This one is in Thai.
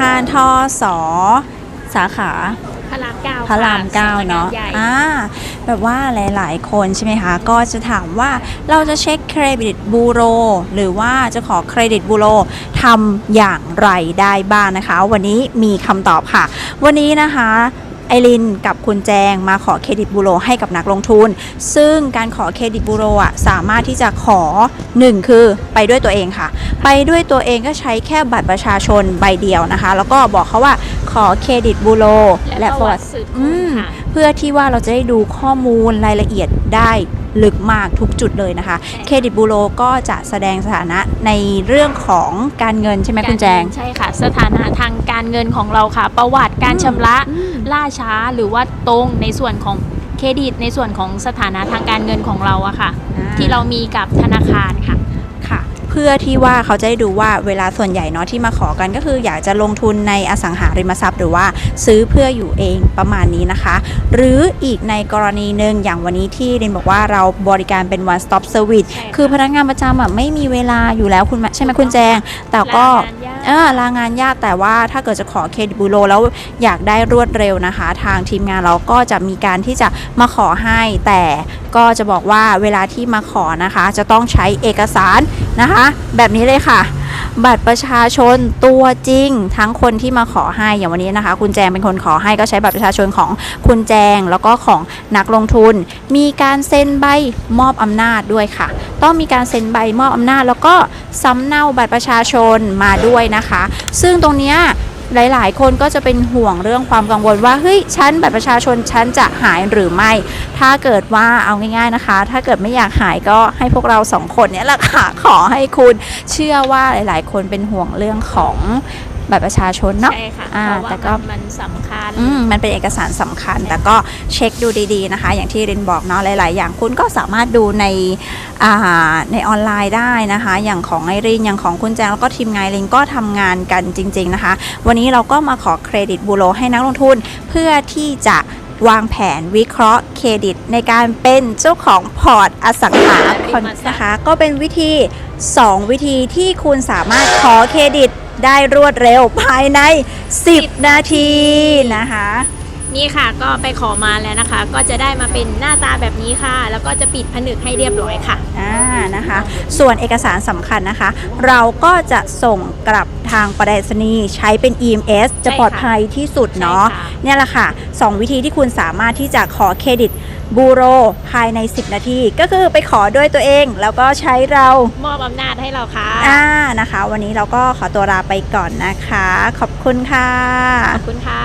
คารทอสอสาขาพระรามเก้าพระรามเก้าค่ะเนาะสำกงใหญ่อ่าแบบว่าหลาย ๆ คนใช่ไหมคะ ก็จะถามว่าเราจะเช็คเครดิตบูโร หรือว่าจะขอเครดิตบูโรทำอย่างไรได้บ้างนะคะ วันนี้มีคำตอบค่ะ วันนี้นะคะไอรินกับคุณแจงมาขอเครดิตบูโรให้กับนักลงทุน ซึ่งการขอเครดิตบูโรอะสามารถที่จะขอ 1 คือไปด้วยตัวเองค่ะ ไปด้วยตัวเองก็ใช้แค่บัตรประชาชนใบเดียวนะคะ แล้วก็บอกเขาว่าขอเครดิตบูโรและและปประระวัวัติติสืบอืค้นมค่ะเพื่อที่ว่าเราจะได้ดูข้อมูลรายละเอียดได้ลึกมากทุกจุดเลยนะคะใช่เครดิตบูโรก็จะแสดงสถานะในเรื่องของการเงินใช่ไหมคุณแจง ใช่ค่ะ สถานะทางการเงินของเราค่ะ ประวัติการชำระล่าช้าหรือว่าตรงในส่วนของเครดิตในส่วนของสถานะทางการเงินของเราอะค่ะอ่าที่เรามีกับธนาคารค่ะค่ะ เพื่อที่ว่าเขาจะได้ดูว่าเวลาส่วนใหญ่เนาะที่มาขอกันก็คืออยากจะลงทุนในอสังหาริมทรัพย์ หรือว่าซื้อเพื่ออยู่เองประมาณนี้นะคะ หรืออีกในกรณีหนึ่งอย่างวันนี้ที่เรนบอกว่าเราบริการเป็น one stop service ใช่ค่ะคือพนักงานประจำอะไม่มีเวลาอยู่แล้วคุณแม่ใช่ไหมคุณแจง แต่ก็ลางานยากเออลางานยากแต่ว่าถ้าเกิดจะขอเครดิตบูโรแล้วอยากได้รวดเร็วนะคะ ทางทีมงานเราก็จะมีการที่จะมาขอให้ แต่ก็จะบอกว่าเวลาที่มาขอนะคะ จะต้องใช้เอกสารนะคะ แบบนี้เลยค่ะ บัตรประชาชนตัวจริง ทั้งคนที่มาขอให้อย่างวันนี้นะคะ คุณแจงเป็นคนขอให้ก็ใช้บัตรประชาชนของคุณแจงแล้วก็ของนักลงทุน มีการเซ็นใบมอบอำนาจด้วยค่ะ ต้องมีการเซ็นใบมอบอำนาจ แล้วก็สำเนาบัตรประชาชนมาด้วยนะคะ ซึ่งตรงเนี้ย หลาย ๆ คนก็จะเป็นห่วงเรื่องความกังวลว่าเฮ้ยฉันบัตรประชาชนฉันจะหายหรือไม่ ถ้าเกิดว่าเอาง่าย ๆนะคะ ถ้าเกิดไม่อยากหายก็ให้พวกเราสองคนเนี้ยแหละค่ะขอให้คุณเชื่อว่าหลาย ๆ คนเป็นห่วงเรื่องของ บัตรประชาชนเนาะใช่ค่ะอ่าเพราะว่าแต่ก็มันมันสำคัญ อืมมันเป็นเอกสารสำคัญ แต่ก็เช็คดูดีๆนะคะ อย่างที่รินบอกเนาะหลาย ๆ อย่างคุณก็สามารถดูในอ่าในออนไลน์ได้นะคะ อย่างของไอรินอย่างของคุณแจงแล้วก็ทีมงานรินก็ทำงานกันจริง ๆนะคะ วันนี้เราก็มาขอเครดิตบูโรให้นักลงทุน เพื่อที่จะวางแผนวิเคราะห์เครดิต ในการเป็นเจ้าของพอร์ตอสังหาริมทรัพย์นะคะ ก็เป็นวิธี 2 วิธีที่คุณสามารถขอเครดิต ได้รวดเร็วภายใน 10 นาทีนะคะ นี่ค่ะก็ไปขอมาแล้วนะคะ ก็จะได้มาเป็นหน้าตาแบบนี้ค่ะ แล้วก็จะปิดผนึกให้เรียบร้อยค่ะ อ่านะคะ ส่วนเอกสารสำคัญนะคะ เราก็จะส่งกลับทางประเดษณีย์ใช้เป็น EMS จะใช่ค่ะปลอดภัยที่สุดเนาะใช่ค่ะ เนี่ยแหละค่ะ 2 วิธีที่คุณสามารถที่จะขอเครดิตบูโรภายใน 10 นาที ก็คือไปขอด้วยตัวเอง แล้วก็ใช้เรามอบอำนาจให้เราค่ะอ่านะคะ วันนี้เราก็ขอตัวลาไปก่อนนะคะ ขอบคุณค่ะ ขอบคุณค่ะ